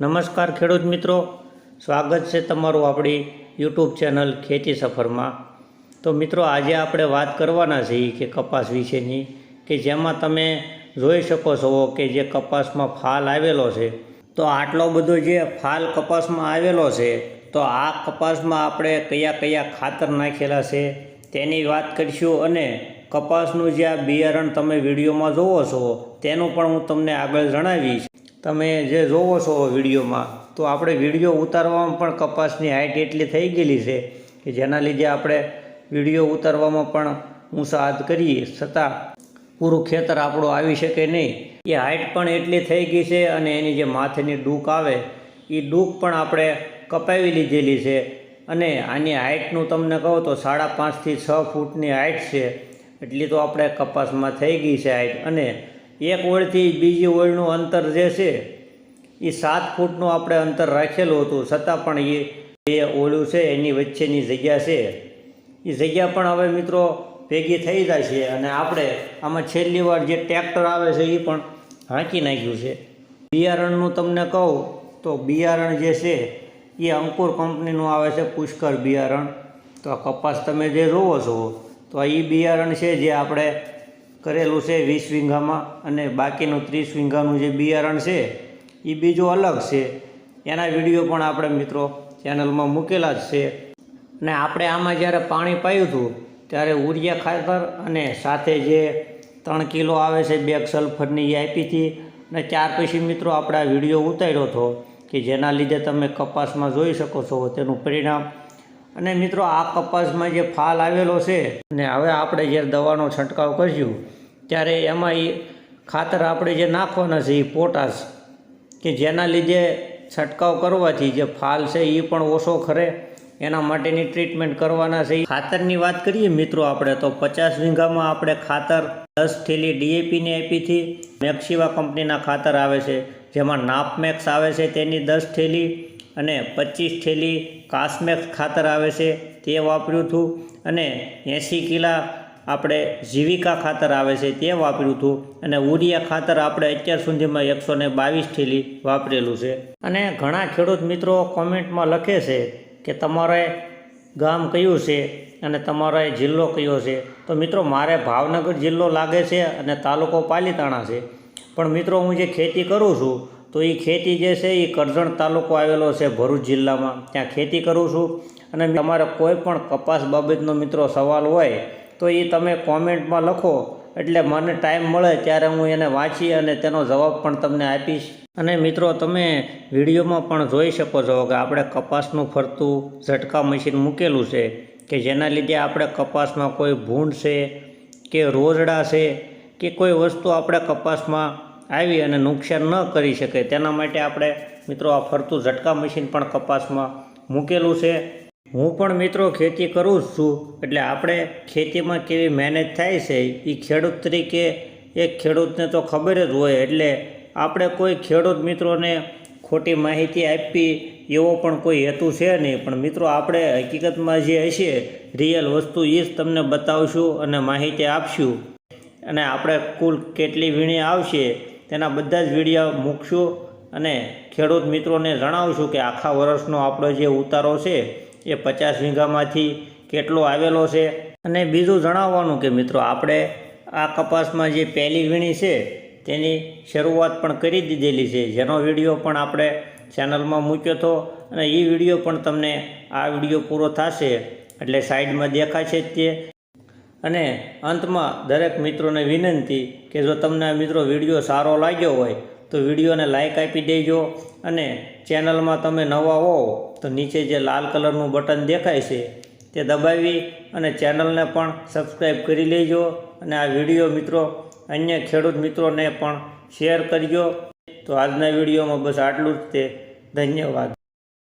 નમસ્કાર ખેડૂત મિત્રો. સ્વાગત છે તમારું આપણી યુટ્યુબ ચેનલ ખેતી સફરમાં. તો મિત્રો, આજે આપણે વાત કરવાના છીએ કે કપાસ વિશેની, કે જેમાં તમે જોઈ શકો છો કે જે કપાસમાં ફાલ આવેલો છે. તો આટલો બધો જે ફાલ કપાસમાં આવેલો છે, તો આ કપાસમાં આપણે કયા કયા ખાતર નાખેલા છે, તેની વાત કરીશું અને કપાસનું જે આ બિયારણ તમે વિડીયોમાં જોવો છો, તેનું પણ હું તમને આગળ જણાવીશ. તમે જે જોવો છો વિડીયોમાં, તો આપણે વીડિયો ઉતારવામાં પણ કપાસની હાઇટ એટલી થઈ ગયેલી છે કે જેના લીધે આપણે વીડિયો ઉતારવામાં પણ ઊંચા કરીએ, છતાં પૂરું ખેતર આપણું આવી શકે નહીં. એ હાઇટ પણ એટલી થઈ ગઈ છે અને એની જે માથેની ડૂક આવે, એ ડૂક પણ આપણે કપાવી લીધેલી છે. અને આની હાઇટનું તમને કહું તો સાડા પાંચથી છ ફૂટની હાઇટ છે, એટલી તો આપણે કપાસમાં થઈ ગઈ છે હાઇટ અને એક ઓળથી બીજી ઓળનું અંતર જે છે, એ સાત ફૂટનું આપણે અંતર રાખેલું હતું. છતાં પણ એ બે ઓળું છે, એની વચ્ચેની જગ્યા છે. એ જગ્યા પણ હવે મિત્રો ભેગી થઈ જાય છે અને આપણે આમાં છેલ્લી વાર જે ટ્રેક્ટર આવે છે, એ પણ હાંકી નાખ્યું છે. બિયારણનું તમને કહું તો બિયારણ જે છે, એ અંકુર કંપનીનું આવે છે પુષ્કર બિયારણ. તો આ કપાસ તમે જે જોવો છો, તો એ બિયારણ છે જે આપણે કરેલું છે વીસ વીંઘામાં અને બાકીનું ત્રીસ વીંઘાનું જે બિયારણ છે, એ બીજું અલગ છે. એના વીડિયો પણ આપણે મિત્રો ચેનલમાં મૂકેલા જ છે. અને આપણે આમાં જ્યારે પાણી પાયું હતું, ત્યારે ઉરિયા ખાતર અને સાથે જે ત્રણ કિલો આવે છે બેગ સલ્ફરની એ આપી હતી. અને ત્યાર પછી મિત્રો આપણે આ વીડિયો ઉતાર્યો હતો કે જેના લીધે તમે કપાસમાં જોઈ શકો છો તેનું પરિણામ. અને મિત્રો, આ કપાસમાં જે ફાલ આવેલો છે અને હવે આપણે જ્યારે દવાનો છંટકાવ કરશું, ત્યારે એમાં એ ખાતર આપણે જે નાખવાના છે એ પોટાશ, કે જેના લીધે છંટકાવ કરવાથી જે ફાલ છે એ પણ ઓછો ખરે. એના માટેની ટ્રીટમેન્ટ કરવાના છે. ખાતરની વાત કરીએ મિત્રો આપણે, તો પચાસ વીઘામાં આપણે ખાતર દસ થેલી ડીએપીની એપીથી મેક્સિવા કંપનીના ખાતર આવે છે, જેમાં નાપમેક્સ આવે છે, તેની દસ થેલી અને પચીસ થેલી કાસ્મેક્સ ખાતર આવે છે તે વાપર્યું હતું. અને એંસી કિલા આપણે જીવિકા ખાતર આવે છે તે વાપર્યું હતું. અને ઉરિયા ખાતર આપણે અત્યાર સુધીમાં એકસો ને બાવીસ થેલી વાપરેલું છે. અને ઘણા ખેડૂત મિત્રો કોમેન્ટમાં લખે છે કે તમારે ગામ કયું છે અને તમારો એ જિલ્લો કયો છે. તો મિત્રો, મારે ભાવનગર જિલ્લો લાગે છે અને તાલુકો પાલીતાણા છે. પણ મિત્રો, હું જે ખેતી કરું છું તો એ ખેતી જે છે એ કરજણ તાલુકો આવેલો છે ભરૂચ જિલ્લામાં. ત્યાં ખેતી કરું છું. અને તમારે કોઈ પણ કપાસ બાબતનો મિત્રો સવાલ હોય, તો એ તમે કોમેન્ટમાં લખો. એટલે મને ટાઈમ મળે ત્યારે હું એને વાંચી અને તેનો જવાબ પણ તમને આપીશ. અને મિત્રો, તમે વિડીયોમાં પણ જોઈ શકો છો કે આપણે કપાસનું ફરતું ઝટકા મશીન મૂકેલું છે, કે જેના લીધે આપણે કપાસમાં કોઈ ભૂંડ છે, કે રોજડા છે, કે કોઈ વસ્તુ આપણે કપાસમાં આવી અને નુકસાન ન કરી શકે. તેના માટે આપણે મિત્રો આ ફરતું ઝટકા મશીન પણ કપાસમાં મૂકેલું છે. હું પણ મિત્રો ખેતી કરું જ છું, એટલે આપણે ખેતીમાં કેવી મહેનત થાય છે એ ખેડૂત તરીકે એક ખેડૂતને તો ખબર જ હોય, એટલે આપણે કોઈ ખેડૂત મિત્રોને ખોટી માહિતી આપવી એવો પણ કોઈ હેતુ છે નહીં. પણ મિત્રો આપણે હકીકતમાં જે હશે, રિયલ વસ્તુ એ જ તમને બતાવશું અને માહિતી આપશું. અને આપણે કુલ કેટલી વીણી આવશે તેના બધા જ વીડિયો મૂકશું અને ખેડૂત મિત્રોને જણાવશું કે આખા વર્ષનો આપણો જે ઉતારો છે એ પચાસ વીઘામાંથી કેટલો આવેલો છે. અને બીજું જણાવવાનું કે મિત્રો, આપણે આ કપાસમાં જે પહેલી વીણી છે તેની શરૂઆત પણ કરી દીધેલી છે. જેનો વીડિયો પણ આપણે ચેનલમાં મૂક્યો હતો અને એ વીડિયો પણ તમને આ વીડિયો પૂરો થશે. એટલે સાઈડમાં દેખાશે જ તે. અને અંતમાં દરેક મિત્રોને વિનંતી કે જો તમને મિત્રો વીડિયો સારો લાગ્યો હોય, તો વિડીયોને લાઇક આપી દેજો અને ચેનલમાં તમે નવા હો, તો નીચે જે લાલ કલરનું બટન દેખાય છે, તે દબાવી અને ચેનલને પણ સબસ્ક્રાઈબ કરી લેજો અને આ વીડિયો મિત્રો અન્ય ખેડૂત મિત્રોને પણ શેર કરજો. તો આજના વિડીયોમાં બસ આટલું જ તે. ધન્યવાદ.